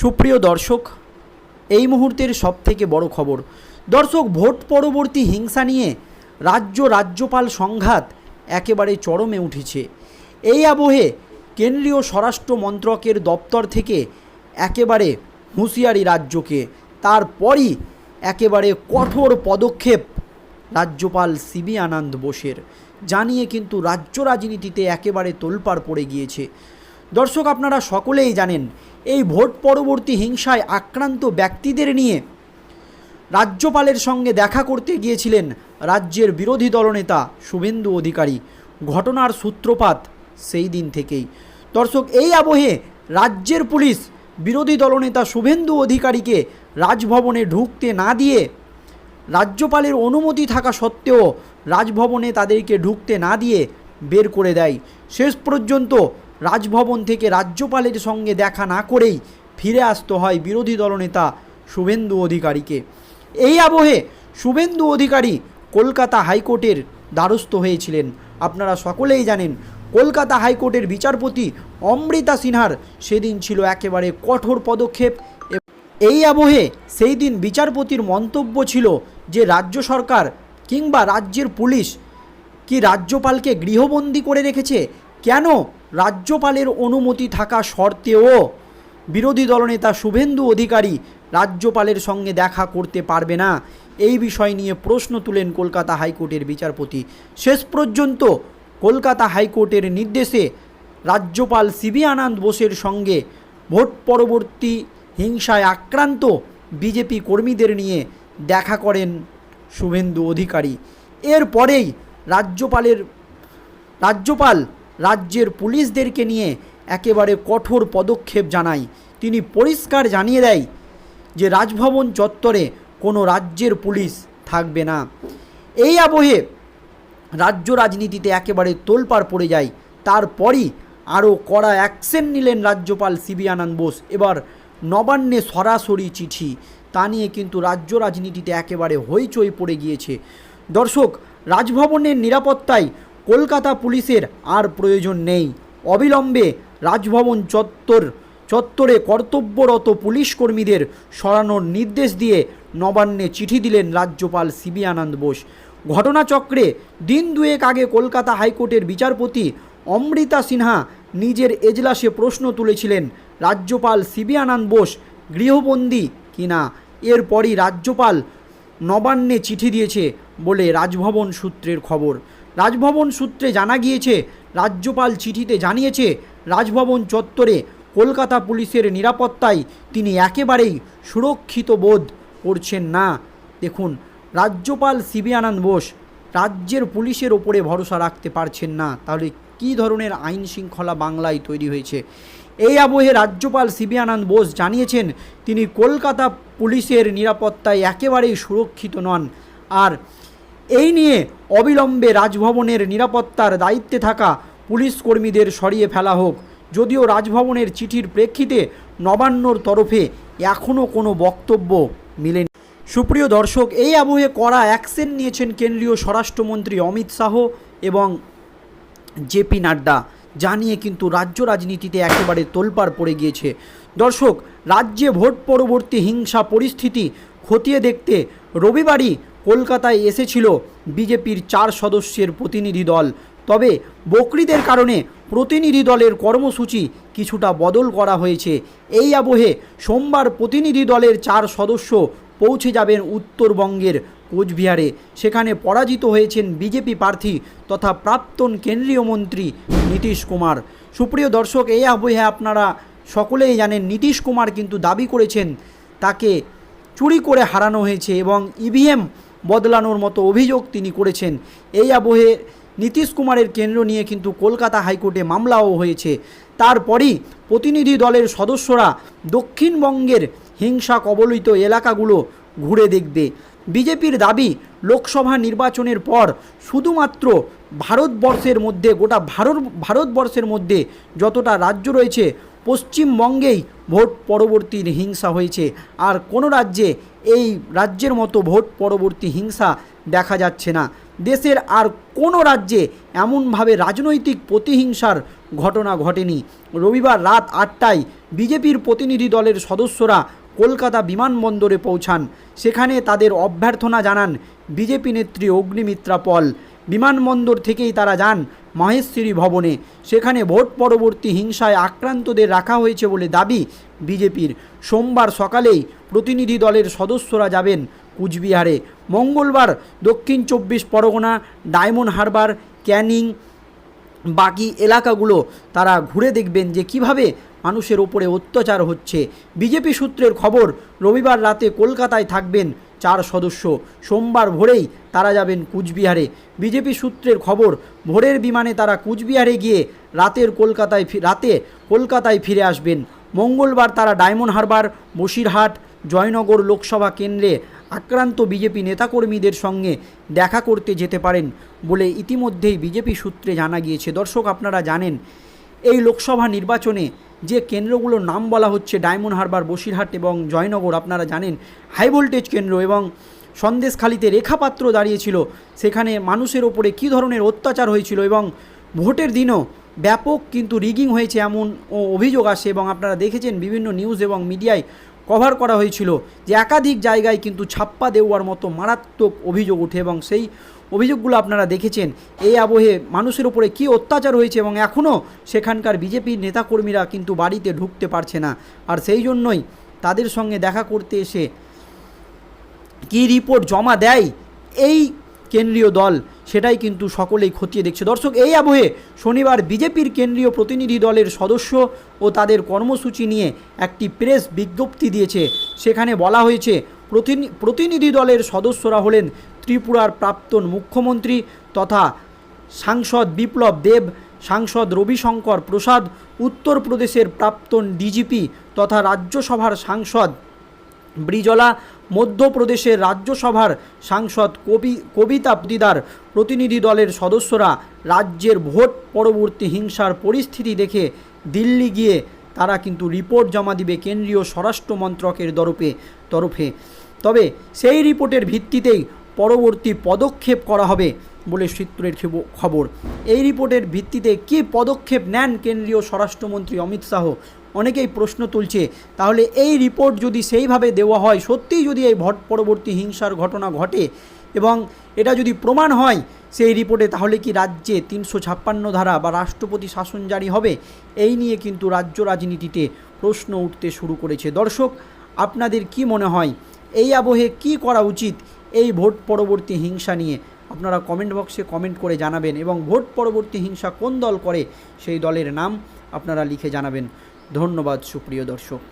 সুপ্রিয় দর্শক, এই মুহূর্তের সবথেকে বড় খবর। দর্শক, ভোট পরবর্তী হিংসা নিয়ে রাজ্য রাজ্যপাল সংঘাত একেবারে চরমে উঠেছে। এই আবহে কেন্দ্রীয় স্বরাষ্ট্র মন্ত্রকের দপ্তর থেকে একেবারে হুঁশিয়ারি রাজ্যকে। তারপরই একেবারে কঠোর পদক্ষেপ রাজ্যপাল সিবি আনন্দ বোসের। জানিয়ে কিন্তু রাজ্য রাজনীতিতে একেবারে তোলপাড় পড়ে গিয়েছে। দর্শক, আপনারা সকলেই জানেন এই ভোট পরবর্তী হিংসায় আক্রান্ত ব্যক্তিদের নিয়ে রাজ্যপালের সঙ্গে দেখা করতে গিয়েছিলেন রাজ্যের বিরোধী দলনেতা শুভেন্দু অধিকারী। ঘটনার সূত্রপাত সেই দিন থেকেই। দর্শক, এই আবহে রাজ্যের পুলিশ বিরোধী দলনেতা শুভেন্দু অধিকারীকে রাজভবনে ঢুকতে না দিয়ে রাজ্যপালের অনুমতি থাকা সত্ত্বেও রাজভবনে তাদেরকে ঢুকতে না দিয়ে বের করে দেয়। শেষ পর্যন্ত রাজভবন থেকে রাজ্যপালের সঙ্গে দেখা না করেই ফিরে আসতে হয় বিরোধী দলনেতা শুভেন্দু অধিকারীকে। এই আবহে শুভেন্দু অধিকারী কলকাতা হাইকোর্টের দ্বারস্থ হয়েছিলেন। আপনারা সকলেই জানেন, কলকাতা হাইকোর্টের বিচারপতি অমৃতা সিনহার সেদিন ছিল একেবারে কঠোর পদক্ষেপ। এই আবহে সেই দিন বিচারপতির মন্তব্য ছিল যে, রাজ্য সরকার কিংবা রাজ্যের পুলিশ কি রাজ্যপালকে গৃহবন্দী করে রেখেছে? কেন রাজ্যপালের অনুমতি থাকা সত্ত্বেও বিরোধী দলনেতা শুভেন্দু অধিকারী রাজ্যপালের সঙ্গে দেখা করতে পারবে না। এই বিষয় নিয়ে প্রশ্ন তুলেন কলকাতা হাইকোর্টের বিচারপতি। শেষ পর্যন্ত কলকাতা হাইকোর্টের নির্দেশে রাজ্যপাল সিবি আনন্দ বোসের সঙ্গে ভোট পরবর্তী হিংসায় আক্রান্ত বিজেপি কর্মীদের নিয়ে দেখা করেন শুভেন্দু অধিকারী। এরপরেই রাজ্যপালের রাজ্যপাল রাজ্যের পুলিশদেরকে নিয়ে একেবারে কঠোর পদক্ষেপ জানায় তিনি পরিষ্কার জানিয়ে দেয় যে রাজভবন চত্বরে কোনো রাজ্যের পুলিশ থাকবে না। এই আবহে রাজ্য রাজনীতিতে একেবারে তোলপাড় পড়ে যায়। তারপরই আরও কড়া অ্যাকশন নিলেন রাজ্যপাল সিবি আনন্দ বোস। এবার নবান্নে সরাসরি চিঠি। তা নিয়ে কিন্তু রাজ্য রাজনীতিতে একেবারে হইচই পড়ে গিয়েছে। দর্শক, রাজভবনের নিরাপত্তায় কলকাতা পুলিশের আর প্রয়োজন নেই। অবিলম্বে রাজভবন চত্বর, চত্বরে কর্তব্যরত পুলিশ কর্মীদের সরানোর নির্দেশ দিয়ে নবান্নে চিঠি দিলেন রাজ্যপাল সিবি আনন্দ বোস। ঘটনাচক্রে দিন দুয়েক আগে কলকাতা হাইকোর্টের বিচারপতি অমৃতা সিনহা নিজের এজলাসে প্রশ্ন তুলেছিলেন, রাজ্যপাল সিবি আনন্দ বোস গৃহবন্দী কিনা এরপরই রাজ্যপাল নবান্নে চিঠি দিয়েছে বলে রাজভবন সূত্রের খবর। রাজভবন সূত্রে জানা গিয়েছে, রাজ্যপাল চিঠিতে জানিয়েছে, রাজভবন চত্বরে কলকাতা পুলিশের নিরাপত্তায় তিনি একেবারেই সুরক্ষিত বোধ করছেন না। দেখুন, রাজ্যপাল সিবি আনন্দ বোস রাজ্যের পুলিশের ওপরে ভরসা রাখতে পারছেন না। তাহলে কী ধরনের আইন শৃঙ্খলা বাংলায় তৈরি হয়েছে? এই আবহে রাজ্যপাল সিবি আনন্দ বোস জানিয়েছেন, তিনি কলকাতা পুলিশের নিরাপত্তায় একেবারেই সুরক্ষিত নন। আর এই নিয়ে অবিলম্বে রাজভবনের নিরাপত্তার দায়িত্বে থাকা পুলিশ কর্মীদের সরিয়ে ফেলা হোক। যদিও রাজভবনের চিঠির প্রেক্ষিতে নবান্নর তরফে এখনও কোনো বক্তব্য মিলেনি। সুপ্রিয় দর্শক, এই আবহে কড়া অ্যাকশন নিয়েছেন কেন্দ্রীয় স্বরাষ্ট্রমন্ত্রী অমিত শাহ এবং জেপি নাড্ডা। যা নিয়ে কিন্তু রাজ্য রাজনীতিতে একেবারে তোলপাড় পড়ে গিয়েছে। দর্শক, রাজ্যে ভোট পরবর্তী হিংসা পরিস্থিতি খতিয়ে দেখতে রবিবারই কলকাতায় এসেছিল বিজেপির চার সদস্যের প্রতিনিধি দল। তবে বকরিদের কারণে প্রতিনিধি দলের কর্মসূচি কিছুটা বদল করা হয়েছে। এই আবহে সোমবার প্রতিনিধি দলের চার সদস্য পৌঁছে যাবেন উত্তরবঙ্গের কোচবিহারে। সেখানে পরাজিত হয়েছেন বিজেপি প্রার্থী তথা প্রাক্তন কেন্দ্রীয় মন্ত্রী নীতিশ কুমার। সুপ্রিয় দর্শক, এই আবহে আপনারা সকলেই জানেন, নীতিশ কুমার কিন্তু দাবি করেছেন, তাকে চুরি করে হারানো হয়েছে এবং ইভিএম বদলানোর মতো অভিযোগ তিনি করেছেন। এই আবহে নীতিশ কুমারের কেন্দ্র নিয়ে কিন্তু কলকাতা হাইকোর্টে মামলাও হয়েছে। তারপরই প্রতিনিধি দলের সদস্যরা দক্ষিণবঙ্গের হিংসা কবলিত এলাকাগুলো ঘুরে দেখবে। বিজেপির দাবি, লোকসভা নির্বাচনের পর শুধুমাত্র ভারতবর্ষের মধ্যে, গোটা ভারত ভারতবর্ষের মধ্যে যতটা রাজ্য রয়েছে, পশ্চিমবঙ্গেই ভোট পরবর্তী হিংসা হয়েছে। আর কোনো রাজ্যে এই রাজ্যের মতো ভোট পরবর্তী হিংসা দেখা যাচ্ছে না। দেশের আর কোনো রাজ্যে এমনভাবে রাজনৈতিক প্রতিহিংসার ঘটনা ঘটেনি। রবিবার রাত আটটায় বিজেপির প্রতিনিধি দলের সদস্যরা কলকাতা বিমানবন্দরে পৌঁছান। সেখানে তাদের অভ্যর্থনা জানান বিজেপি নেত্রী অগ্নিমিত্রা পল। বিমানবন্দর থেকেই তারা যান মহেশ্বরী ভবনে। সেখানে ভোট পরবর্তী হিংসায় আক্রান্তদের রাখা হয়েছে বলে দাবি বিজেপির। সোমবার সকালেই প্রতিনিধি দলের সদস্যরা যাবেন কুচবিহারে। মঙ্গলবার দক্ষিণ চব্বিশ পরগনা, ডায়মন্ড হারবার, ক্যানিং বাকি এলাকাগুলো তারা ঘুরে দেখবেন যে কীভাবে মানুষের ওপরে অত্যাচার হচ্ছে। বিজেপি সূত্রের খবর, রবিবার রাতে কলকাতায় থাকবেন চার সদস্য। সোমবার ভোরেই তারা যাবেন কুচবিহারে। বিজেপি সূত্রের খবর, ভোরের বিমানে তারা কুচবিহারে গিয়ে রাতের কলকাতায় রাতে কলকাতায় ফিরে আসবেন। মঙ্গলবার তারা ডায়মন্ড হারবার, বসিরহাট, জয়নগর লোকসভা কেন্দ্রে আক্রান্ত বিজেপি নেতাকর্মীদের সঙ্গে দেখা করতে যেতে পারেন বলে ইতিমধ্যেই বিজেপি সূত্রে জানা গিয়েছে। দর্শক, আপনারা জানেন এই লোকসভা নির্বাচনে যে কেন্দ্রগুলোর নাম বলা হচ্ছে, ডায়মন্ড হারবার, বসিরহাট এবং জয়নগর, আপনারা জানেন, হাই ভোল্টেজ কেন্দ্র এবং সন্দেশখালিতে রেখাপাত্র দাঁড়িয়েছিল। সেখানে মানুষের ওপরে কী ধরনের অত্যাচার হয়েছিল এবং ভোটের দিনও ব্যাপক কিন্তু রিগিং হয়েছে এমন অভিযোগ আসে এবং আপনারা দেখেছেন বিভিন্ন নিউজ এবং মিডিয়ায় কভার করা হয়েছিল যে একাধিক জায়গায় কিন্তু ছাপ্পা দেওয়ার মতো মারাত্মক অভিযোগ ওঠে এবং সেই অভিযোগগুলো আপনারা দেখেছেন। এই আবহে মানুষের উপরে কী অত্যাচার হয়েছে এবং এখনও সেখানকার বিজেপির নেতাকর্মীরা কিন্তু বাড়িতে ঢুকতে পারছে না। আর সেই জন্যই তাদের সঙ্গে দেখা করতে এসে কী রিপোর্ট জমা দেয় এই কেন্দ্রীয় দল সেটাই কিন্তু সকলেই খতিয়ে দেখছে। দর্শক, এই আবহে শনিবার বিজেপির কেন্দ্রীয় প্রতিনিধি দলের সদস্য ও তাদের কর্মসূচি নিয়ে একটি প্রেস বিজ্ঞপ্তি দিয়েছে। সেখানে বলা হয়েছে প্রতিনি- প্রতিনিধি দলের সদস্যরা হলেন ত্রিপুরার প্রাক্তন মুখ্যমন্ত্রী তথা সাংসদ বিপ্লব দেব, সাংসদ রবিশঙ্কর প্রসাদ, উত্তরপ্রদেশের প্রাক্তন ডিজিপি তথা রাজ্যসভার সাংসদ ব্রিজলা মধ্যপ্রদেশের রাজ্যসভার সাংসদ কবি, কবিতা দিদার প্রতিনিধি দলের সদস্যরা রাজ্যের ভোট পরবর্তী হিংসার পরিস্থিতি দেখে দিল্লি গিয়ে তারা কিন্তু রিপোর্ট জমা দিবে কেন্দ্রীয় স্বরাষ্ট্র মন্ত্রকের তরফে তরফে। তবে সেই রিপোর্টের ভিত্তিতেই পরবর্তী পদক্ষেপ করা হবে বলে সূত্রের খবর। এই রিপোর্টের ভিত্তিতে কী পদক্ষেপ নেন কেন্দ্রীয় স্বরাষ্ট্রমন্ত্রী অমিত শাহ? অনেকেই প্রশ্ন তুলছে, তাহলে এই রিপোর্ট যদি সেইভাবে দেওয়া হয়, সত্যিই যদি এই ভোট পরবর্তী হিংসার ঘটনা ঘটে এবং এটা যদি প্রমাণ হয় সেই রিপোর্টে, তাহলে কি রাজ্যে তিনশো ছাপ্পান্ন ধারা বা রাষ্ট্রপতি শাসন জারি হবে? এই নিয়ে কিন্তু রাজ্য রাজনীতিতে প্রশ্ন উঠতে শুরু করেছে। দর্শক, আপনাদের কি মনে হয়? এই আবহে কি করা উচিত? এই ভোট পরবর্তী হিংসা নিয়ে আপনারা কমেন্ট বক্সে কমেন্ট করে জানাবেন এবং ভোট পরবর্তী হিংসা কোন দল করে, সেই দলের নাম আপনারা লিখে জানাবেন। ধন্যবাদ সুপ্রিয় দর্শক।